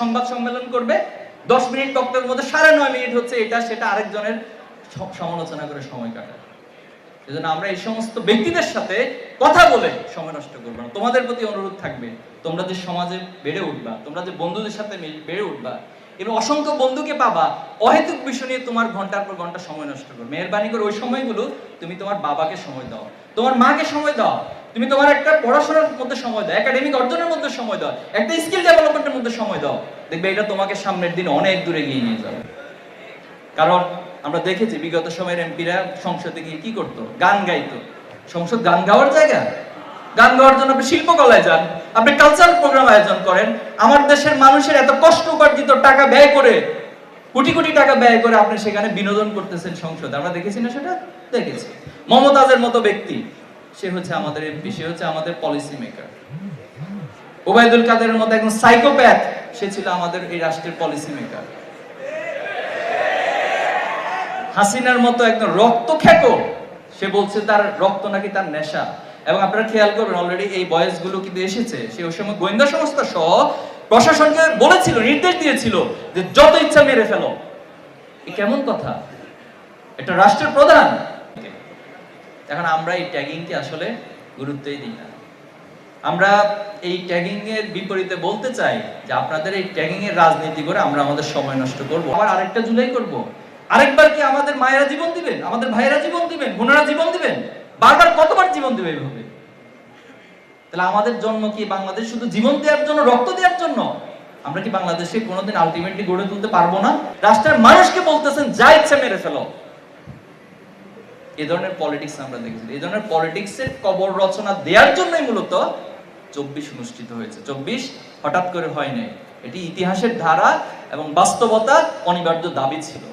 সংবাদ সম্মেলন করবে। দশ মিনিট বক্তব্যের মধ্যে সাড়ে নয় মিনিট হচ্ছে এটা, সেটা আরেকজনের সমালোচনা করে সময় কাটায়। এজন্য আমরা এই সমস্ত ব্যক্তিদের সাথে কথা বলে সময় নষ্ট করব না। তোমাদের প্রতি অনুরোধ থাকবে, তোমরা যে সমাজে বেড়ে উঠবা, তোমরা যে বন্ধুদের সাথে বেড়ে উঠবা, এবং অসংখ্য বন্ধুকে পাবা, অহেতুক বিষয় নিয়ে তোমার ঘণ্টার পর ঘণ্টা সময় নষ্ট করবে। মেহরবানি করে ওই সময়গুলো তুমি তোমার বাবাকে সময় দাও, তোমার মাকে সময় দাও। তুমি তোমার একটা পড়াশোনার মধ্যে সময় দাও একাডেমিক অর্জনের মধ্যে সময় দাও, একটা স্কিল ডেভেলপমেন্টের মধ্যে সময় দাও। দেখবে এটা তোমাকে সামনের দিন অনেক দূরে এগিয়ে নিয়ে যাবে। কারণ আমরা দেখেছি বিগত সময়ের এমপিরা সংসদে গিয়ে কি করতো? গান গাইতো। সংসদ গান গাওয়ার জায়গা? গান গাওয়ার জন্য আপনি শিল্পকলায় যান, আপনি কালচারাল প্রোগ্রাম আয়োজন করেন, আমার দেশের মানুষের এত কষ্ট উপার্জিত টাকা ব্যয় করে, কোটি কোটি টাকা ব্যয় করে আপনি সেখানে বিনোদন করতেছেন সংসদে। আমরা দেখেছি না সেটা? দেখেছি। মমতাজের মতো ব্যক্তি। সে হচ্ছে আমাদের এমপি সে হচ্ছে আমাদের পলিসি মেকার ওবায়দুল কাদেরের মতো একজন সাইকোপ্যাথ সে ছিল আমাদের এই রাষ্ট্রের পলিসি মেকার হাসিনার মতো একদম রক্ত খেকো সে বলছে তার রক্ত নাকি তার নেশা। এবং আপনারা খেয়াল করবেন অলরেডি এই বয়সগুলো কিন্তু এসেছে। সে ওই সময় গোয়েন্দা সংস্থা সহ প্রশাসনকে বলেছিল, নির্দেশ দিয়েছিল যে যত ইচ্ছা মেরে ফেলো। কেমন কথা? এটা রাষ্ট্রের প্রধান। এখন আমরা এই ট্যাগিংকে আসলে গুরুত্বই দিই না। আমরা এই ট্যাগিং এর বিপরীতে বলতে চাই যে আপনাদের এই ট্যাগিং এর রাজনীতি করে আমরা আমাদের সময় নষ্ট করব। আবার আরেকটা জুলাই করব। আরেকবার কি আমাদের মায়েরা জীবন দিবেন? আমাদের ভাইয়েরা জীবন দিবেন? বোনেরা জীবন দিবেন? বারবার কতবার জীবন দিবে এইভাবে? তাহলে আমাদের জন্ম কি বাংলাদেশ শুধু জীবন দেওয়ার জন্য, রক্ত দেওয়ার জন্য? আমরা কি বাংলাদেশে কোনোদিন আলটিমেটলি গড়ে তুলতে পারব না? রাষ্ট্রের মানুষকে বলতেছেন, যা ইচ্ছা মেরে ফেলো। এই ধরনের পলিটিক্স আমরা দেখেছি। এই ধরনের পলিটিক্সের কবর রচনা দেওয়ার জন্যই মূলত চব্বিশ অনুষ্ঠিত হয়েছে। চব্বিশ হঠাৎ করে হয় নাই। এটি ইতিহাসের ধারা এবং বাস্তবতা অনিবার্য দাবি ছিল।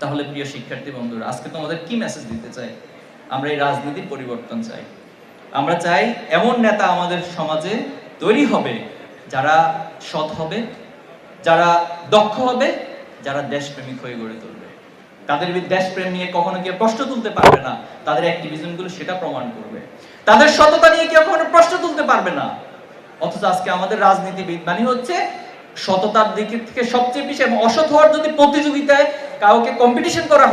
তাহলে প্রিয় শিক্ষার্থী বন্ধুরা, আজকে তোমাদের কি মেসেজ দিতে চাই? আমরা এই রাজনীতির পরিবর্তন চাই। আমরা চাই এমন নেতা আমাদের সমাজে তৈরি হবে, যারা সৎ হবে, যারা দক্ষ হবে, যারা দেশপ্রেমিক হয়ে গড়ে তুলবে। তাদের দেশপ্রেম নিয়ে কখনো কেউ প্রশ্ন তুলতে পারবে না। তাদের অ্যাক্টিভিজমগুলো সেটা প্রমাণ করবে। তাদের সততা নিয়ে কেউ কখনো প্রশ্ন তুলতে পারবে না। অথচ আজকে আমাদের রাজনীতিবিদ মানে হচ্ছে সততার দিক থেকে সবচেয়ে বেশি এবং অসৎ হওয়ার যদি প্রতিযোগিতায় কাউকে কম্পিটিশন করা